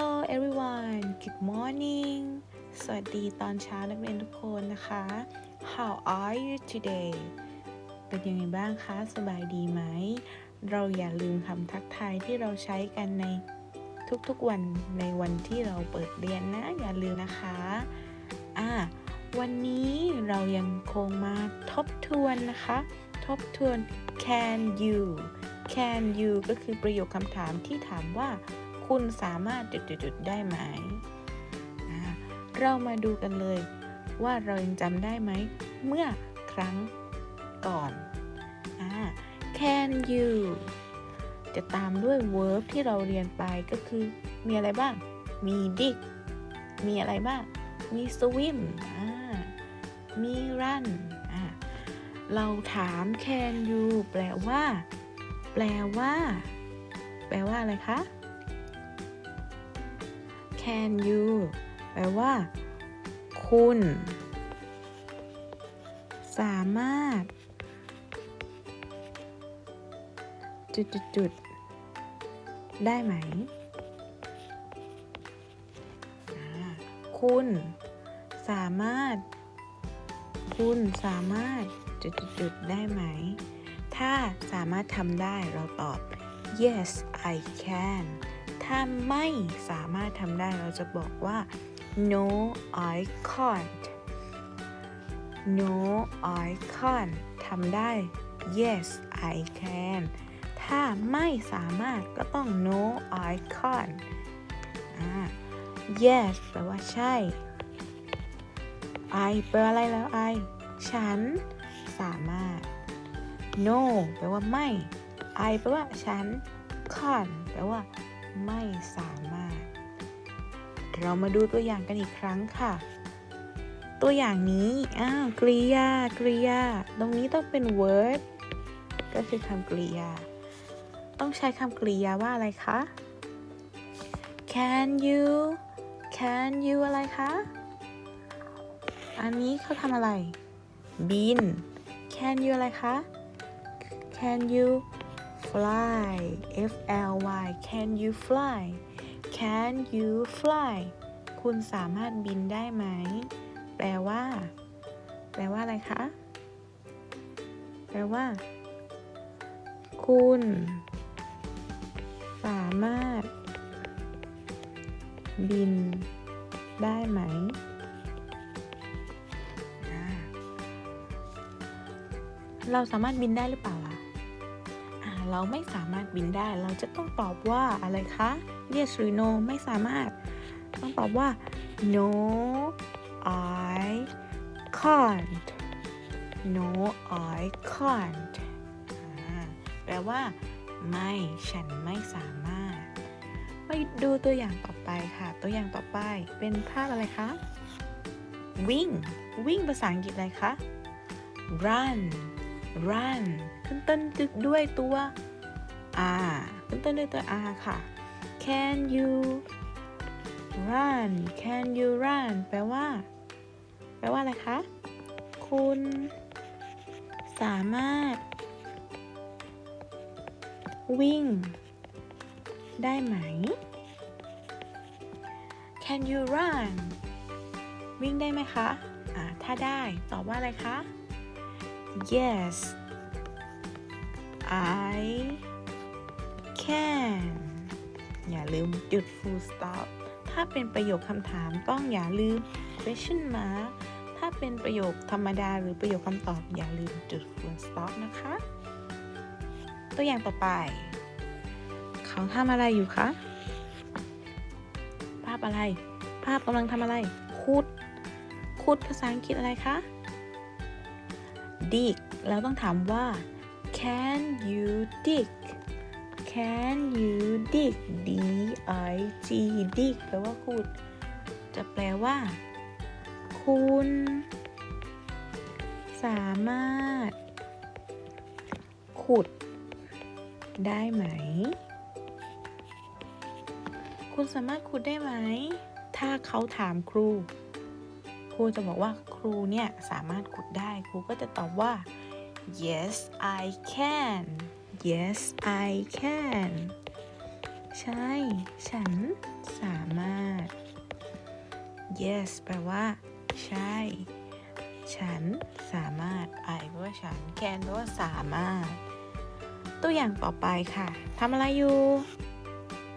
Hello everyone Good morning สวัสดีตอนเช้านักเรียนทุกคนนะคะ How are you today เป็นยังไงบ้างคะ สบายดีไหม เราอย่าลืมคำทักทายที่เราใช้กันในทุกๆวันในวันที่เราเปิดเรียนนะ อย่าลืมนะคะอ่าวันนี้เรายังคงมาทบทวนนะคะ ทบทวน can you can you ก็คือประโยคคำถามที่ถามว่า คุณสามารถจุดๆๆได้ไหม เรามาดูกันเลยว่าเรายังจำได้ไหม เมื่อครั้งก่อนอ can you จะตามด้วย verb ที่เราเรียนไปก็คือ มีอะไรบ้าง มี dig มีอะไรบ้าง มี swim มี run เราถาม can you แปลว่า แปลว่า แปลว่าอะไรคะ can you แปลว่า คุณ สามารถ จุดจุดจุดได้ไหม คุณ สามารถ คุณสามารถ จุดจุดจุดได้ไหม ถ้าสามารถทำได้เราตอบ yes I can ถ้าไม่สามารถทำได้เราจะบอกว่า no I can't no I can't ทำได้ yes I can ถ้าไม่สามารถก็ต้อง no I can't yes แปลว่าใช่ I แปลว่าอะไรแล้ว I ฉันสามารถ no แปลว่าไม่ I แปลว่าฉัน can't แปลว่า ไม่สามารถ เรามาดูตัวอย่างกันอีกครั้งค่ะ ตัวอย่างนี้อ้าวกริยากริยา ตรงนี้ต้องเป็น word ก็คือคำกริยา ต้องใช้คำกริยาว่าอะไรคะ can you can you อะไรคะ อันนี้เขาทำอะไร บิน can you อะไรคะ can you fly F L Y can you fly can you fly คุณสามารถบินได้ไหม แปลว่า แปลว่าอะไรคะ แปลว่า คุณ สามารถ บิน ได้ไหม เราสามารถบินได้หรือเปล่า เราไม่สามารถบินได้ เราจะต้องตอบว่าอะไรคะ yes หรือ no ไม่สามารถ ต้องตอบว่า no I can't no I can't แปลว่า ไม่ฉันไม่สามารถ ไปดูตัวอย่างต่อไปค่ะ ตัวอย่างต่อไปเป็นภาพอะไรคะ วิ่ง วิ่งภาษาอังกฤษอะไรคะ run run ขึ้นต้นด้วยตัว R ขึ้นต้นด้วยตัว R ค่ะ can you run can you run แปลว่า แปลว่าอะไรคะ คุณ สามารถ วิ่ง ได้ไหม can you run วิ่งได้ไหมคะ อ่า ถ้าได้ ตอบว่าอะไรคะ yes I can อย่าลืมจุด full stop ถ้าเป็นประโยคคำถามต้องอย่าลืม question mark ถ้าเป็นประโยคธรรมดาหรือประโยคคำตอบอย่าลืมจุด full stop นะคะ ตัวอย่างต่อไป เขาทำอะไรอยู่คะ ภาพอะไร ภาพกำลังทำอะไร ขุด ขุดภาษาอังกฤษอะไรคะ dig แล้วต้องถามว่า can you dig can you dig d i g dig แปลว่าขุด จะแปลว่า คุณ สามารถ ขุด ได้ไหม คุณสามารถขุดได้ไหม ถ้าเขาถามครู ครูจะบอกว่า ครูเนี่ยสามารถขุดได้ครูก็จะตอบว่า yes I can yes I can ใช่ ฉันสามารถ yes แปลว่า ใช่ ฉันสามารถ I แปลว่าฉัน can แปลว่าสามารถ ตัวอย่างต่อไปค่ะทำอะไรอยู่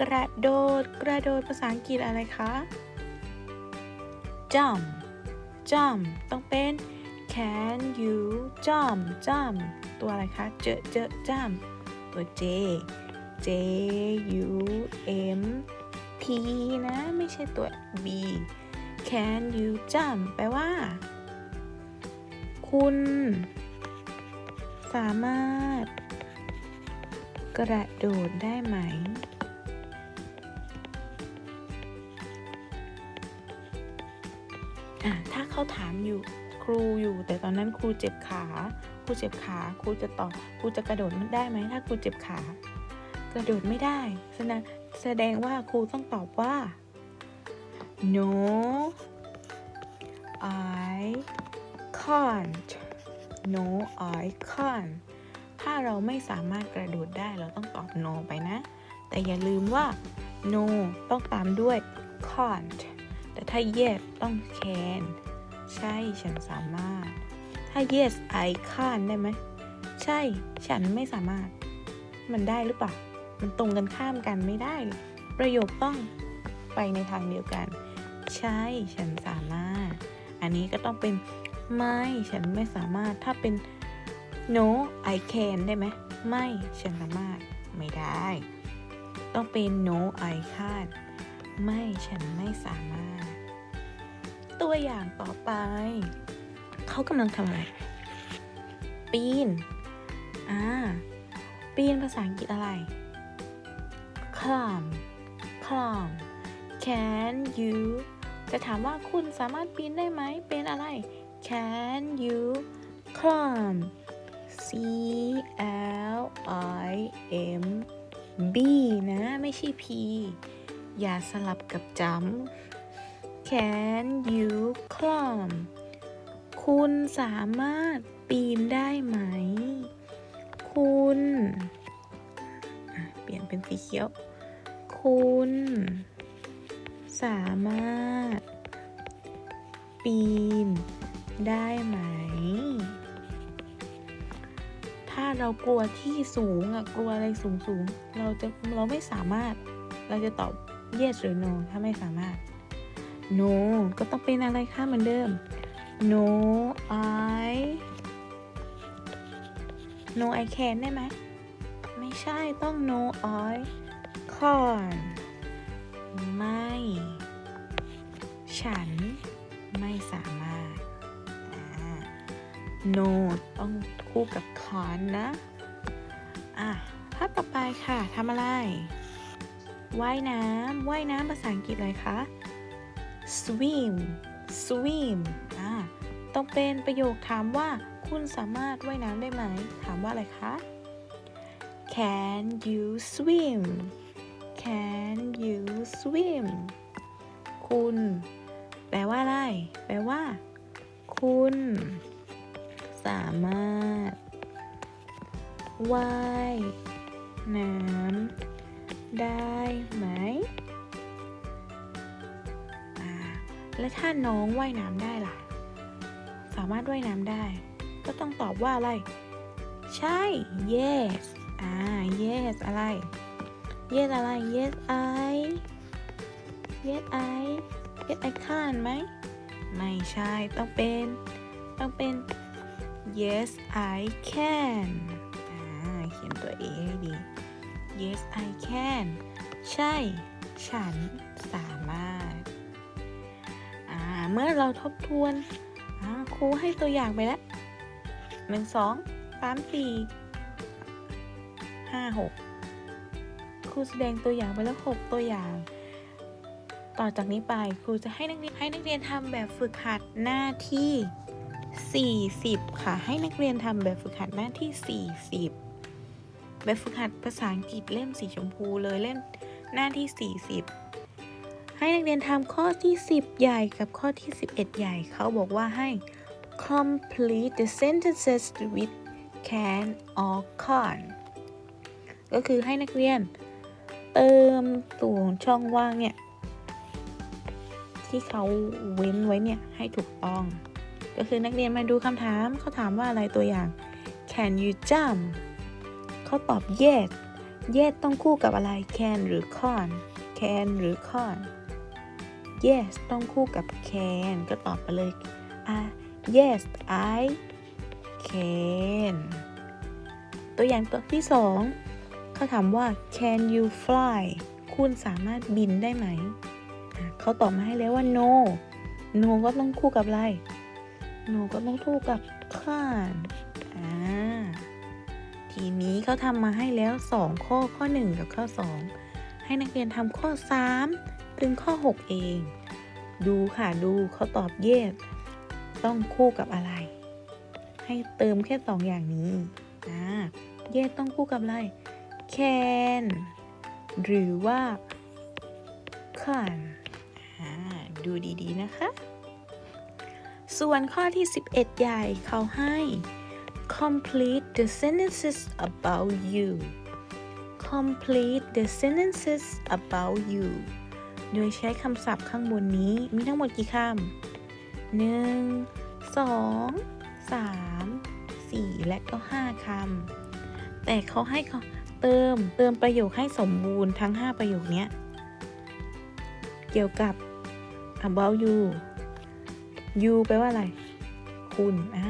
กระโดด กระโดดภาษาอังกฤษอะไรคะ jump jump ต้องเป็น can you jump jump ตัวอะไรคะ เจอเจอ jump ตัว J J U M P นะ ไม่ใช่ตัว B can you jump แปลว่า คุณ สามารถ กระโดดได้ไหม ถ้าเขาถามอยู่ครูอยู่แต่ตอนนั้นครูเจ็บขา ครูเจ็บขาครูจะตอบครูจะกระโดดได้ไหมถ้าครูเจ็บขา กระโดดไม่ได้แสดงแสดงว่าครูต้องตอบว่า no I can't no I can't ถ้าเราไม่สามารถกระโดดได้เราต้องตอบ no ไปนะ แต่อย่าลืมว่า no ต้องตามด้วย can't แต่ถ้า yes ต้อง can ใช่ฉันสามารถ ถ้า yes I can ได้ไหม ใช่ฉันไม่สามารถ มันได้หรือเปล่า มันตรงกันข้ามกันไม่ได้ ประโยคต้องไปในทางเดียวกัน ใช่ฉันสามารถ อันนี้ก็ต้องเป็นไม่ฉันไม่สามารถถ้าเป็น no I can ได้ไหม ไม่ฉันสามารถไม่ได้ ต้องเป็น no I can't ไม่ฉันไม่สามารถ ตัวอย่างต่อไป เขากำลังทำอะไร ปีน อ่า ปีนภาษาอังกฤษอะไร climb climb can you จะถามว่าคุณสามารถปีนได้ไหม เป็นอะไร can you climb C L I M B นะ ไม่ใช่ P อย่าสลับกับจำ can you climb คุณสามารถปีนได้ไหม คุณ เปลี่ยนเป็นสีเขียว คุณ สามารถ ปีน ได้ไหม ถ้าเรากลัวที่สูงอะกลัวอะไรสูงสูงเราจะเราไม่สามารถ เราจะตอบ yes หรือ no ถ้าไม่สามารถ no ก็ต้องเป็นอะไรคะเหมือนเดิม no I no I can ได้ไหม ไม่ใช่ต้อง no I can ไม่ ฉันไม่สามารถ no ต้องคู่กับ can นะ อะถ้าต่อไปค่ะทำอะไร ว่ายน้ำว่ายน้ำภาษาอังกฤษอะไรคะ swim swim อ่าต้องเป็นประโยคถามว่าคุณสามารถว่ายน้ำได้ไหม ถามว่าอะไรคะ Can you swim Can you swim คุณ แปลว่าอะไร แปลว่า คุณ สามารถว่ายน้ำได้ไหม และถ้าน้องว่ายน้ำได้ล่ะ สามารถว่ายน้ำได้ ก็ต้องตอบว่าอะไร ใช่ yes อ่า yes อะไร yes อะไร yes I yes I yes I can ไหม ไม่ใช่ ต้องเป็น ต้องเป็น yes I can อ่า เขียนตัว A ให้ดี yes I can ใช่ ฉันสามารถ เมื่อเราทบทวนครูให้ตัวอย่างไปแล้วหนึ่งสองสามสี่ห้าหกครูแสดงตัวอย่างไปแล้วหกตัวอย่าง ต่อจากนี้ไปครูจะให้นักเรียนให้นักเรียนทำแบบฝึกหัดหน้าที่ 40 ค่ะ ให้นักเรียนทำแบบฝึกหัดหน้าที่ 40 แบบฝึกหัดภาษาอังกฤษเล่มสีชมพูเลยเล่มหน้าที่ 40 ให้นักเรียนทำข้อที่ 10 ใหญ่กับข้อที่ 11 ใหญ่ เขาบอกว่าให้ complete the sentences with can or can't ก็คือให้นักเรียน เติมส่วนช่องว่างเนี่ย ที่เขาเว้นไว้เนี่ย ให้ถูกต้อง ก็คือนักเรียนมาดูคำถามเขาถามว่าอะไรตัวอย่าง can you jump เขาตอบ yes yes ต้องคู่กับอะไร can หรือ can can หรือ can yes ต้องคู่กับ can ก็ตอบไปเลยอะ yes I can ตัวอย่างตัวที่สองเขาถามว่า can you fly คุณสามารถบินได้ไหม เขาตอบมาให้แล้วว่า no no ก็ต้องคู่กับอะไร no ก็ต้องคู่กับ can อ่าทีนี้เขาทำมาให้แล้ว 2 ข้อข้อ 1 กับข้อ 2 ให้นักเรียนทำข้อ 3 ถึงข้อ 6 เอง ดูค่ะดูเขาตอบ yes ต้องคู่กับอะไร ให้เติมแค่ 2 อย่างนี้อ่า yes ต้องคู่กับอะไร can หรือว่า can ดูดีๆนะคะ ส่วนข้อที่ 11 ใหญ่เขาให้ complete the sentences about you complete the sentences about you โดยใช้คำศัพท์ข้างบนนี้มีทั้งหมดกี่คำหนึ่งสองสามสี่และก็ห้าคำแต่เขาให้เขาเติมเติมประโยคให้สมบูรณ์ทั้ง 5 ประโยคเนี้ยเกี่ยวกับ about you you แปลว่าอะไร คุณอ่า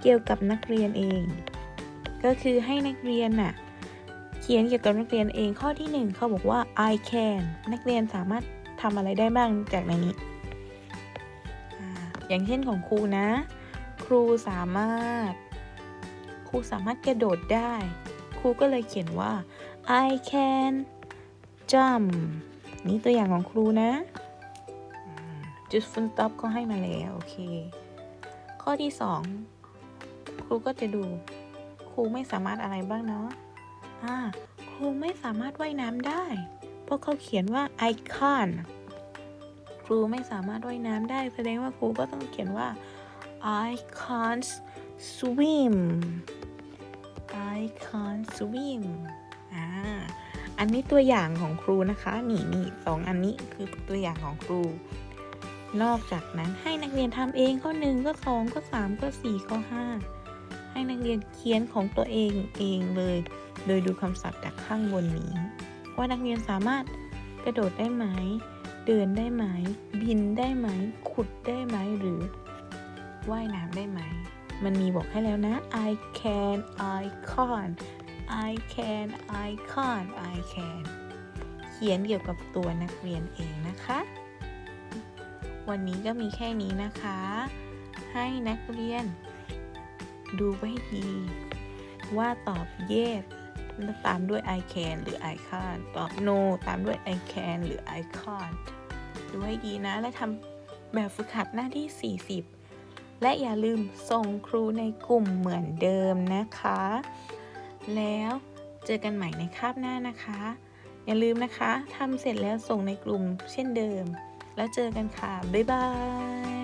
เกี่ยวกับนักเรียนเอง ก็คือให้นักเรียนน่ะ ขียนเกี่ยวกับนักเรียนเองข้อที่หนึ่งเขาบอกว่า I can นักเรียนสามารถทำอะไรได้บ้างจากในนี้ อย่างเช่นของครูนะ ครูสามารถ ครูสามารถกระโดดได้ ครูก็เลยเขียนว่า I can jump นี่ตัวอย่างของครูนะจุดฟุนต็อปก็ให้มาแล้วโอเค ข้อที่สองครูก็จะดู ครูไม่สามารถอะไรบ้างเนาะ อ่าครูไม่สามารถว่ายน้ำได้ เพราะเขาเขียนว่า I can't ครูไม่สามารถว่ายน้ำได้ แสดงว่าครูก็ต้องเขียนว่า I can't swim I can't swim อ่า อันนี้ตัวอย่างของครูนะคะ นี่นี่สองอันนี้คือตัวอย่างของครู นอกจากนั้นให้นักเรียนทำเองข้อหนึ่งก็สองก็สามก็สี่ข้อห้า ให้นักเรียนเขียนของตัวเองเองเลย โดยดูคำศัพท์จากข้างบนนี้ ว่านักเรียนสามารถกระโดดได้ไหม เดินได้ไหม บินได้ไหม ขุดได้ไหม หรือว่ายน้ำได้ไหม มันมีบอกให้แล้วนะ I can I can I can I can I can เขียนเกี่ยวกับตัวนักเรียนเองนะคะ วันนี้ก็มีแค่นี้นะคะ ให้นักเรียน ดูไว้ให้ดี ว่าตอบ yes แล้วตามด้วย I can หรือ I can't ตอบ no ตามด้วย I can หรือ I can't ดูให้ดีนะ และทำแบบฝึกหัดหน้าที่ 40 และอย่าลืมส่งครูในกลุ่มเหมือนเดิมนะคะ แล้วเจอกันใหม่ในคาบหน้านะคะ อย่าลืมนะคะทำเสร็จแล้วส่งในกลุ่มเช่นเดิม แล้วเจอกันค่ะ บ๊ายบาย